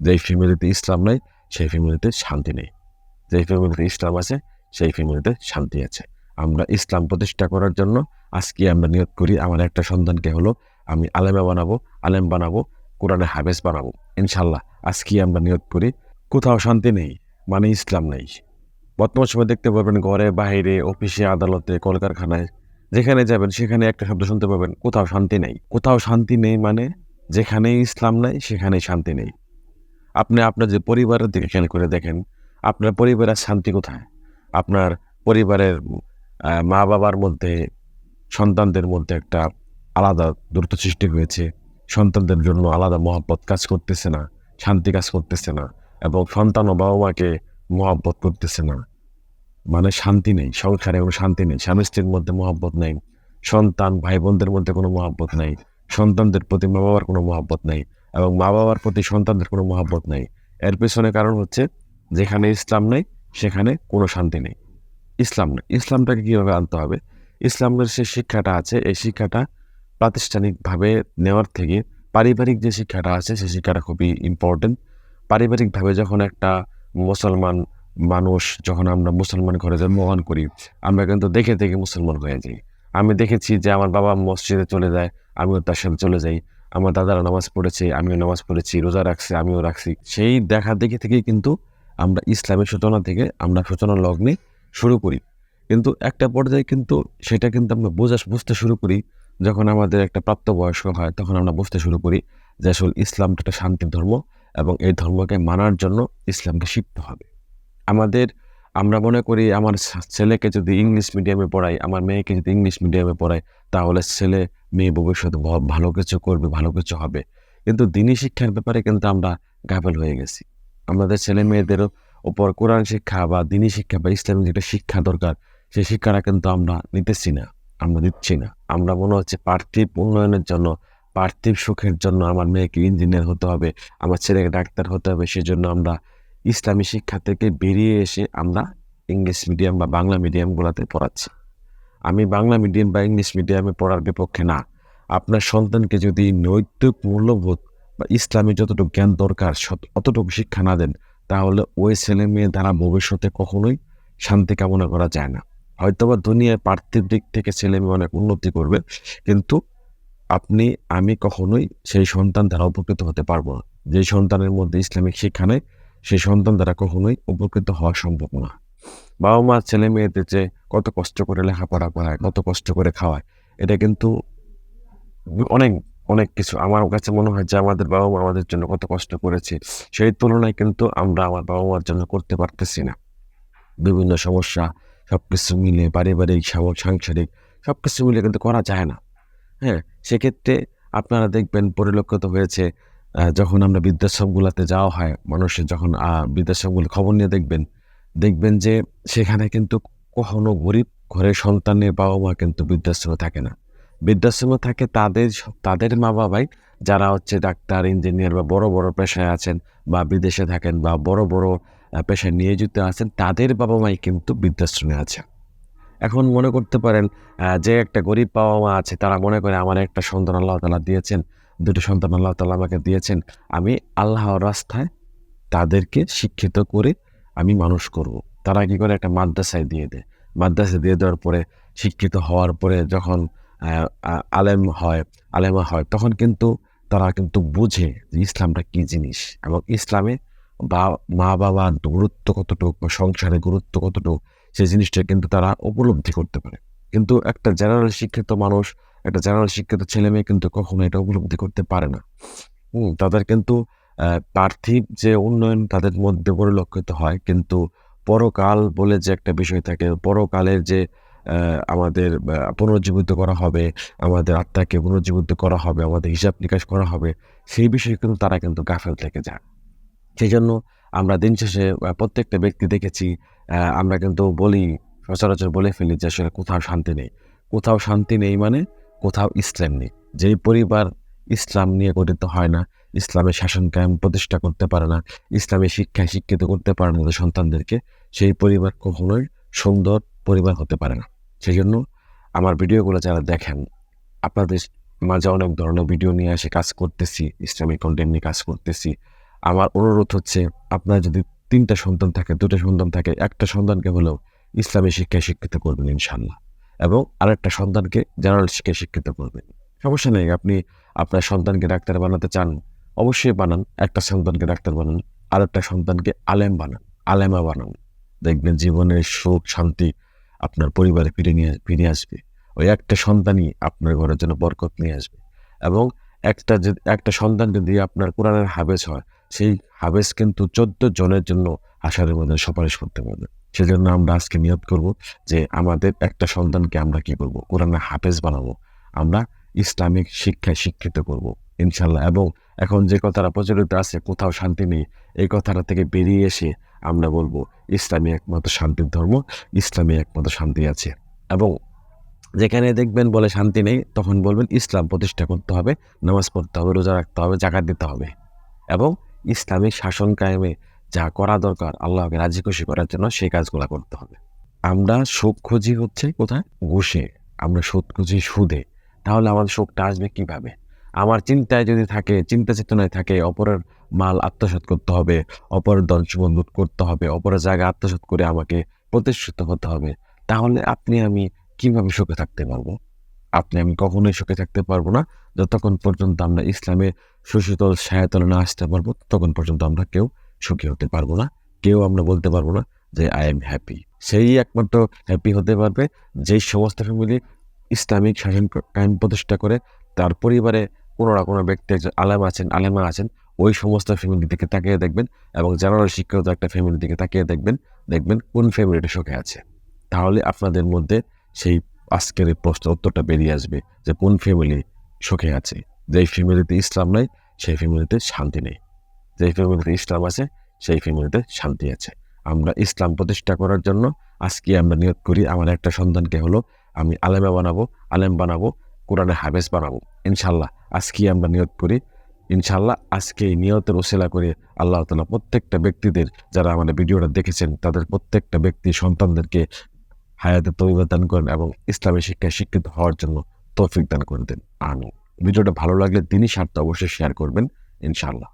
যেই ফ্যামিলিতে ইসলাম নাই, সেই ফ্যামিলিতে শান্তি নেই। যেই ফ্যামিলিতে ইসলাম আছে, সেই ফ্যামিলিতে শান্তি আছে। আমরা ইসলাম প্রতিষ্ঠা করার জন্য আজকে আমরা নিয়োগ করি আমার একটা সন্তানকে হলো আমি আলেমা বানাবো, আলেম বানাবো, কোরআনে হাবেজ বানাবো। ইনশাল্লাহ আজকে আমরা নিয়োগ করি। কোথাও শান্তি নেই মানে ইসলাম নেই। বর্তমান সময় দেখতে পাবেন ঘরে, বাইরে, অফিসে, আদালতে, কলকারখানায়, যেখানে যাবেন সেখানে একটা শব্দ শুনতে পাবেন, কোথাও শান্তি নেই। কোথাও শান্তি নেই মানে যেখানে ইসলাম নেই সেখানে শান্তি নেই। আপনি আপনার যে পরিবারের দিকে খেয়াল করে দেখেন, আপনার পরিবারের শান্তি কোথায়? আপনার পরিবারের মা বাবার মধ্যে, সন্তানদের মধ্যে একটা আলাদা দূরত্ব সৃষ্টি হয়েছে। সন্তানদের জন্য আলাদা মহাব্বত কাজ করতেছে না, শান্তি কাজ করতেছে না এবং সন্তান ও বাবা মাকে মহাব্বত করতেছে না। মানে শান্তি নেই, সংসারে কোনো শান্তি নেই, স্বামী স্ত্রীর মধ্যে মহাব্বত নেই, সন্তান ভাই বোনদের মধ্যে কোনো মহাব্বত নেই, সন্তানদের প্রতি মা বাবার কোনো মহাব্বত নেই। এবং মা বাবার প্রতি সন্তানদের কোনো মহাব্বত নেই। এর পেছনে কারণ হচ্ছে, যেখানে ইসলাম নেই, সেখানে কোনো শান্তি নেই। ইসলাম নেই। ইসলামটাকে কীভাবে আনতে হবে? ইসলামের যে শিক্ষাটা আছে, এই শিক্ষাটা প্রাতিষ্ঠানিকভাবে নেওয়ার থেকে পারিবারিক যে শিক্ষাটা আছে সেই শিক্ষাটা খুবই ইম্পর্টেন্ট পারিবারিকভাবে যখন একটা মুসলমান মানুষ, যখন আমরা মুসলমান ঘরে জন্মগ্রহণ করি, আমরা কিন্তু দেখে দেখে মুসলমান হয়ে যাই। আমি দেখেছি যে আমার বাবা মসজিদে চলে যায়, আমিও তার সাথে চলে যাই। আমার দাদারা নামাজ পড়েছে, আমিও নামাজ পড়েছি, রোজা রাখছি, আমিও রাখছি। সেই দেখা দেখে থেকেই কিন্তু আমরা ইসলামের সূচনা থেকে আমরা সূচনা লগ্নে শুরু করি। কিন্তু একটা পর্যায়ে কিন্তু সেটা কিন্তু আমরা বোঝা, বুঝতে শুরু করি। যখন আমাদের একটা প্রাপ্তবয়স্ক হয়, তখন আমরা বুঝতে শুরু করি যে আসলে ইসলামটা একটা শান্তির ধর্ম এবং এই ধর্মকে মানার জন্য ইসলামকে শিখতে হবে। আমাদের আমরা মনে করি আমার ছেলেকে যদি ইংলিশ মিডিয়ামে পড়াই, আমার মেয়েকে যদি ইংলিশ মিডিয়ামে পড়াই, তাহলে ছেলে মেয়ে ভবিষ্যতে ভালো কিছু করবে, ভালো কিছু হবে। কিন্তু দিনী শিক্ষার ব্যাপারে কিন্তু আমরা গাফেল হয়ে গেছি। আমাদের ছেলে মেয়েদেরও ওপর কোরআন শিক্ষা বা দিনী শিক্ষা বা ইসলামিক যেটা শিক্ষা দরকার, সেই শিক্ষাটা কিন্তু আমরা নিতেছি না, আমরা দিচ্ছি না। আমরা মনে হচ্ছে পার্থিব উন্নয়নের জন্য, পার্থিব সুখের জন্য আমার মেয়েকে ইঞ্জিনিয়ার হতে হবে, আমার ছেলেকে ডাক্তার হতে হবে, সেজন্য আমরা ইসলামী শিক্ষা থেকে বেরিয়ে এসে আমরা ইংলিশ মিডিয়াম বা বাংলা মিডিয়ামগুলোতে পড়াচ্ছি। আমি বাংলা মিডিয়াম বা ইংলিশ মিডিয়ামে পড়ার বিপক্ষে না। আপনার সন্তানকে যদি নৈতিক মূল্যবোধ বা ইসলামী যতটুকু জ্ঞান দরকার অতটুকু শিক্ষা না দেন, তাহলে ওই ছেলে মেয়ে দ্বারা ভবিষ্যতে কখনোই শান্তি কামনা করা যায় না। হয়তোবা দুনিয়ায় পার্থিব দিক থেকে ছেলে মেয়ে অনেক উন্নতি করবে, কিন্তু আপনি, আমি কখনোই সেই সন্তান দ্বারা উপকৃত হতে পারব না। যে সন্তানের মধ্যে ইসলামিক শিক্ষা নেই সেই সন্তান দ্বারা কখনোই উপকৃত হওয়া সম্ভব না। বাবা মা, ছেলে মেয়েদের যে কত কষ্ট করে লেখাপড়া করায়, কত কষ্ট করে খাওয়ায়, এটা কিন্তু অনেক অনেক কিছু। আমার কাছে মনে হয় যে আমাদের বাবা মা আমাদের জন্য কত কষ্ট করেছে, সেই তুলনায় কিন্তু আমরা আমার বাবা মার জন্য করতে পারতেছি না। বিভিন্ন সমস্যা সব কিছু মিলে, পারিবারিক সাংসারিক সব কিছু মিলে কিন্তু করা যায় না। হ্যাঁ সেক্ষেত্রে আপনারা দেখবেন পরিলক্ষিত হয়েছে যখন আমরা বৃদ্ধাশ্রমগুলোতে যাওয়া হয়, মানুষের যখন বৃদ্ধাশ্রমগুলো খবর নিয়ে দেখবেন দেখবেন যে সেখানে কিন্তু কখনো গরিব ঘরের সন্তানের বাবা মা কিন্তু বৃদ্ধাশ্রমে থাকে না। বৃদ্ধাশ্রমে থাকে তাদের তাদের মা বাবাই যারা হচ্ছে ডাক্তার, ইঞ্জিনিয়ার বা বড় বড় পেশায় আছেন বা বিদেশে থাকেন বা বড় বড় পেশায় নিয়োজিত আছেন, তাদের বাবা মাই কিন্তু বৃদ্ধাশ্রমে আছে। এখন মনে করতে পারেন যে একটা গরিব বাবা মা আছে, তারা মনে করে, আমার একটা সন্তান আল্লাহ তালা দিয়েছেন দুটো সন্তান আল্লাহ তালা আমাকে দিয়েছেন, আমি আল্লাহর রাস্তায় তাদেরকে শিক্ষিত করে আমি মানুষ করব। তারা কি করে একটা মাদ্রাসায় দিয়ে দেয় মাদ্রাসায় দিয়ে দেওয়ার পরে, শিক্ষিত হওয়ার পরে যখন আলেম হয়, আলেমা হয়, তখন কিন্তু তারা কিন্তু বুঝে যে ইসলামটা কী জিনিস এবং ইসলামে বা, মা বাবার গুরুত্ব কতটুকু বা সংসারে গুরুত্ব কতটুকু, সেই জিনিসটা কিন্তু তারা উপলব্ধি করতে পারে কিন্তু একটা জেনারেল শিক্ষিত মানুষ একটা জেনারেল শিক্ষিত ছেলে মেয়ে কিন্তু কখনো এটা উপলব্ধি করতে পারে না। হুম, তাদের কিন্তু পার্থিব যে উন্নয়ন তাদের মধ্যে পরিলক্ষিত হয়, কিন্তু পরকাল বলে যে একটা বিষয় থাকে, পরকালের যে আমাদের পুনর্জীবিত করা হবে, আমাদের আত্মাকে পুনর্জীবিত করা হবে, আমাদের হিসাব নিকাশ করা হবে, সেই বিষয়ে কিন্তু তারা কিন্তু গাফেল থেকে যায়। সেই জন্য আমরা দিন শেষে প্রত্যেকটা ব্যক্তি দেখেছি আমরা কিন্তু বলি, সচরাচর বলে ফেলি যে আসলে কোথাও শান্তি নেই। কোথাও শান্তি নেই মানে কোথাও ইসলাম নেই। যেই পরিবার ইসলাম নিয়ে গঠিত হয় না, ইসলামের শাসন কায়েম প্রতিষ্ঠা করতে পারে না ইসলামের শিক্ষায় শিক্ষিত করতে পারে না সন্তানদেরকে, সেই পরিবার কখনোই সুন্দর পরিবার হতে পারে না। সেই জন্য আমার ভিডিওগুলো যারা দেখেন, আপনাদের মাঝে অনেক ধরনের ভিডিও নিয়ে এসে কাজ করতেছি ইসলামিক কন্টেন্ট নিয়ে কাজ করতেছি। আমার অনুরোধ হচ্ছে, আপনার যদি তিনটা সন্তান থাকে, দুটো সন্তান থাকে, একটা সন্তানকে হলেও ইসলামী শিক্ষায় শিক্ষিত করবেন ইনশাল্লাহ এবং আরেকটা সন্তানকে জেনারেল শিক্ষায় শিক্ষিত করবেন। সমস্যা নেই, আপনি আপনার সন্তানকে ডাক্তার বানাতে চান, অবশ্যই বানান, একটা সন্তানকে ডাক্তার বানান, আরেকটা সন্তানকে আলেম বানান, আলেমা বানান। দেখবেন জীবনের সুখ, শান্তি আপনার পরিবারে ফিরে নিয়ে, ফিরে আসবে। ওই একটা সন্তানই আপনার ঘরের জন্য বরকত নিয়ে আসবে। এবং একটা যদি একটা সন্তান যদি আপনার কোরআনের হাবেজ হয়, সেই হাবেজ কিন্তু চোদ্দ জনের জন্য আশারের মধ্যে সুপারিশ করতে পারবে। সেজন্য আমরা আজকে নিয়ত করব যে আমাদের একটা সন্তানকে আমরা কি করব? কোরআনের হাফেজ বানাবো। আমরা ইসলামিক শিক্ষায় শিক্ষিত করব ইনশাল্লাহ এবং এখন যে কথাটা প্রচলিত আছে, কোথাও শান্তি নেই, এই কথাটা থেকে বেরিয়ে এসে আমরা বলব, ইসলামী একমাত্র শান্তির ধর্ম, ইসলামী একমাত্র শান্তি আছে। এবং যেখানে দেখবেন বলে শান্তি নেই, তখন বলবেন ইসলাম প্রতিষ্ঠা করতে হবে, নামাজ পড়তে হবে, রোজা রাখতে হবে, জাকাত দিতে হবে। এবং ইসলামিক শাসন কায়েমে যা করা দরকার, আল্লাহকে রাজি খুশি করার জন্য সেই কাজগুলো করতে হবে। আমরা সুখ খুঁজি হচ্ছে কোথায়? ঘুষে। আমরা সুদ খুঁজি সুদে। তাহলে আমার সুখটা আসবে কীভাবে? আমার চিন্তায় যদি থাকে, চিন্তা চেতনায় থাকে, অপরের মাল আত্মসাৎ করতে হবে, অপরের দল জীবন লুট করতে হবে, অপরের জায়গা আত্মসাৎ করে আমাকে প্রতিষ্ঠিত হতে হবে, তাহলে আপনি আমি কীভাবে সুখে থাকতে পারব? আপনি আমি কখনোই সুখে থাকতে পারব না। যতক্ষণ পর্যন্ত আমরা ইসলামের সুশীতল সায়াতলে না আসতে পারব তখন পর্যন্ত আমরা কেউ সুখী হতে পারব না। কেউ আমরা বলতে পারব না যে আই এম হ্যাপি সেই একমাত্র হ্যাপি হতে পারবে যেই সমস্ত ফ্যামিলি ইসলামিক শাসন কায়েম প্রতিষ্ঠা করে, তার পরিবারে কোনো না কোনো ব্যক্তি একজন আলেম আছেন, আলেমা আছেন, ওই সমস্ত ফ্যামিলির দিকে তাকিয়ে দেখবেন এবং জেনারেল শিক্ষিত একটা ফ্যামিলির দিকে তাকিয়ে দেখবেন দেখবেন কোন ফ্যামিলিটা সুখে আছে। তাহলে আপনাদের মধ্যে সেই আজকের এই প্রশ্ন উত্তরটা বেরিয়ে আসবে যে, কোন ফ্যামিলি সুখে আছে? যেই ফ্যামিলিতে ইসলাম নেই, সেই ফ্যামিলিতে শান্তি নেই। যেই ফ্যামিলিতে ইসলাম আছে, সেই ফ্যামিলিতে শান্তি আছে। আমরা ইসলাম প্রতিষ্ঠা করার জন্য আজকে আমরা নিয়োগ করি। আমার একটা সন্তানকে হলো, আমি আলেমা বানাবো, আলেম বানাবো, কোরআনে হাবেজ বানাবো, ইনশাল্লাহ। আজকে আমরা নিয়োগ করি। ইনশাল্লাহ আজকে এই নিয়তের ওসিলা করে আল্লাহ তালা প্রত্যেকটা ব্যক্তিদের, যারা আমাদের ভিডিওটা দেখেছেন, তাদের প্রত্যেকটা ব্যক্তি সন্তানদেরকে হায়াতে তৈবা দান করেন এবং ইসলামী শিক্ষায় শিক্ষিত হওয়ার জন্য তৌফিক দান করে দেন। আমি ভিডিওটা ভালো লাগলে তিনি স্বার্থ অবশ্যই শেয়ার করবেন, ইনশাল্লাহ।